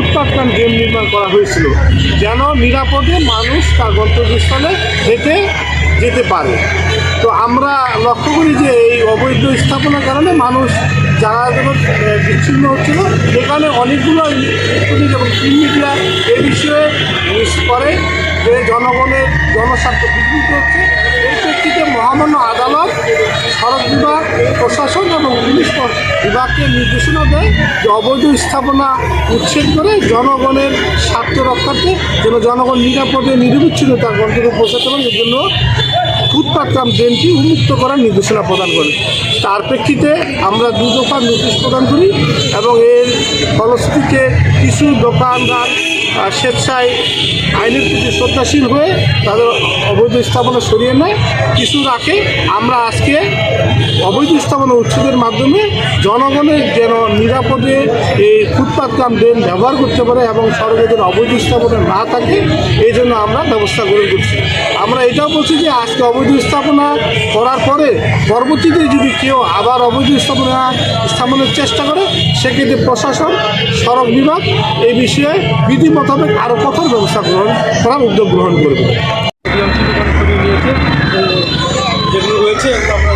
Footpath drain নির্মাণ করা হয়েছিল। যেন নিরাপদে মানুষ তার গন্তব্যস্থলে হেঁটে যেতে পারে। তো আমরা লক্ষ্য করি যে এই অবৈধ স্থাপনার কারণে মানুষ যারা যেমন বিচ্ছিন্ন হচ্ছিল। এখানে অনেকগুলো যেমন মিডিয়া এ বিষয়ে করে যে জনগণের জনস্বার্থ বিঘ্নিত হচ্ছে এই প্রেক্ষিতে মহামান্য আদালত, সড়ক বিভাগ, প্রশাসন এবং পুলিশ বিভাগকে নির্দেশনা দেয় যে অবৈধ স্থাপনা উচ্ছেদ করে জনগণের স্বার্থ রক্ষার্থে যেন জনগণ নিরাপদে, নিরবিচ্ছিন্ন তার গন্তব্যে পৌঁছাতে পারে, এর জন্য ফুটপাথ কাম ড্রেনটি উন্মুক্ত করার নির্দেশনা প্রদান করে। তার প্রেক্ষিতে আমরা দু দফা নোটিশ প্রদান করি এবং এর ফলশ্রুতিতে কিছু দোকানদার স্বেচ্ছায় আইনের প্রতি শ্রদ্ধাশীল হয়ে তাদের অবৈধ স্থাপনা সরিয়ে নেয়, কিছু রাখে। আমরা আজকে অবৈধ স্থাপনা উচ্ছেদের মাধ্যমে জনগণের যেন নিরাপদে এই ফুটপাথ কাম ড্রেন ব্যবহার করতে পারে এবং সড়কে যেন অবৈধ স্থাপনা না থাকে, এই জন্য আমরা ব্যবস্থা গ্রহণ করছি। আমরা এটাও বলছি যে আজকে অবৈধ স্থাপনা করার পরে পরবর্তীতে যদি কেউ আবার অবৈধ স্থাপনা স্থাপনের চেষ্টা করে, সেক্ষেত্রে প্রশাসন, সড়ক বিভাগ এই বিষয়ে বিধি মোতাবেক আরও কঠোর ব্যবস্থা গ্রহণ করার উদ্যোগ গ্রহণ করবে। নিয়েছে যেগুলো রয়েছে আমরা